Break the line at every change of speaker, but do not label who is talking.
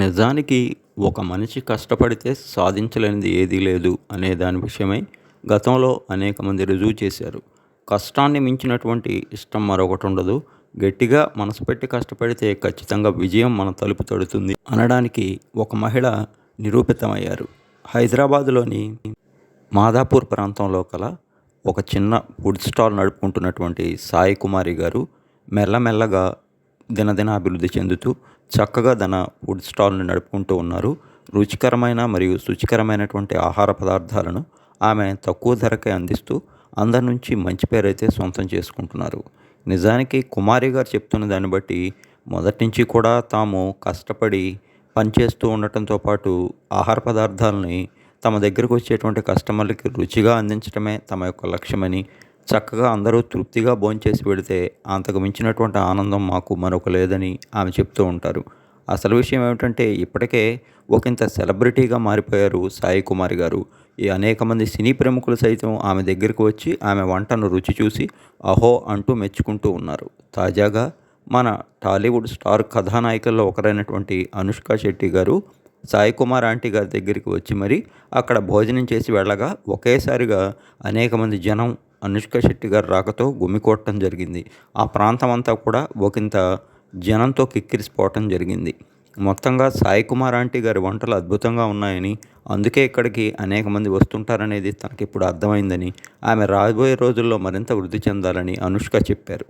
నిజానికి ఒక మనిషి కష్టపడితే సాధించలేనిది ఏదీ లేదు అనే దాని విషయమై గతంలో అనేక మంది రుజువు చేశారు. కష్టాన్ని మించినటువంటి ఇష్టం మరొకటి ఉండదు. గట్టిగా మనసు పెట్టి కష్టపడితే ఖచ్చితంగా విజయం మన తలుపు తడుతుంది అనడానికి ఒక మహిళ నిరూపితమయ్యారు. హైదరాబాదులోని మాదాపూర్ ప్రాంతంలో కల ఒక చిన్న ఫుడ్ స్టాల్ నడుపుకుంటున్నటువంటి సాయి కుమారి గారు మెల్లమెల్లగా దినదిన అభివృద్ధి చెందుతూ చక్కగా తన ఫుడ్ స్టాల్ని నడుపుకుంటూ ఉన్నారు. రుచికరమైన మరియు శుచికరమైనటువంటి ఆహార పదార్థాలను ఆమె తక్కువ ధరకే అందిస్తూ అందరి నుంచి మంచి పేరు అయితే సొంతం చేసుకుంటున్నారు. నిజానికి కుమారి గారు చెప్తున్న దాన్ని బట్టి మొదటి నుంచి కూడా తాము కష్టపడి పనిచేస్తూ ఉండటంతో పాటు ఆహార పదార్థాలని తమ దగ్గరకు వచ్చేటువంటి కస్టమర్లకి రుచిగా అందించడమే తమ యొక్క లక్ష్యమని చక్కగా అందరూ తృప్తిగా భోంచేసి పెడితే అంతకు మించినటువంటి ఆనందం మాకు మరొక లేదని ఆమె చెప్తూ ఉంటారు. అసలు విషయం ఏమిటంటే ఇప్పటికే ఒకంత సెలబ్రిటీగా మారిపోయారు సాయి కుమారి గారు. ఈ అనేక మంది సినీ ప్రముఖులు సైతం ఆమె దగ్గరకు వచ్చి ఆమె వంటను రుచి చూసి అహో అంటూ మెచ్చుకుంటూ ఉన్నారు. తాజాగా మన టాలీవుడ్ స్టార్ కథానాయికల్లో ఒకరైనటువంటి అనుష్క శెట్టి గారు సాయి కుమార్ ఆంటీ గారి దగ్గరికి వచ్చి మరి అక్కడ భోజనం చేసి వెళ్ళగా ఒకేసారిగా అనేక మంది జనం అనుష్క శెట్టి గారు రాకతో గుమికొట్టడం జరిగింది. ఆ ప్రాంతం అంతా కూడా ఒకంత జనంతో కిక్కిరిసిపోవటం జరిగింది. మొత్తంగా సాయి కుమార్ ఆంటీ గారి వంటలు అద్భుతంగా ఉన్నాయని అందుకే ఇక్కడికి అనేక మంది వస్తుంటారనేది తనకి ఇప్పుడు అర్థమైందని ఆమె రాబోయే రోజుల్లో మరింత వృద్ధి చెందాలని అనుష్క చెప్పారు.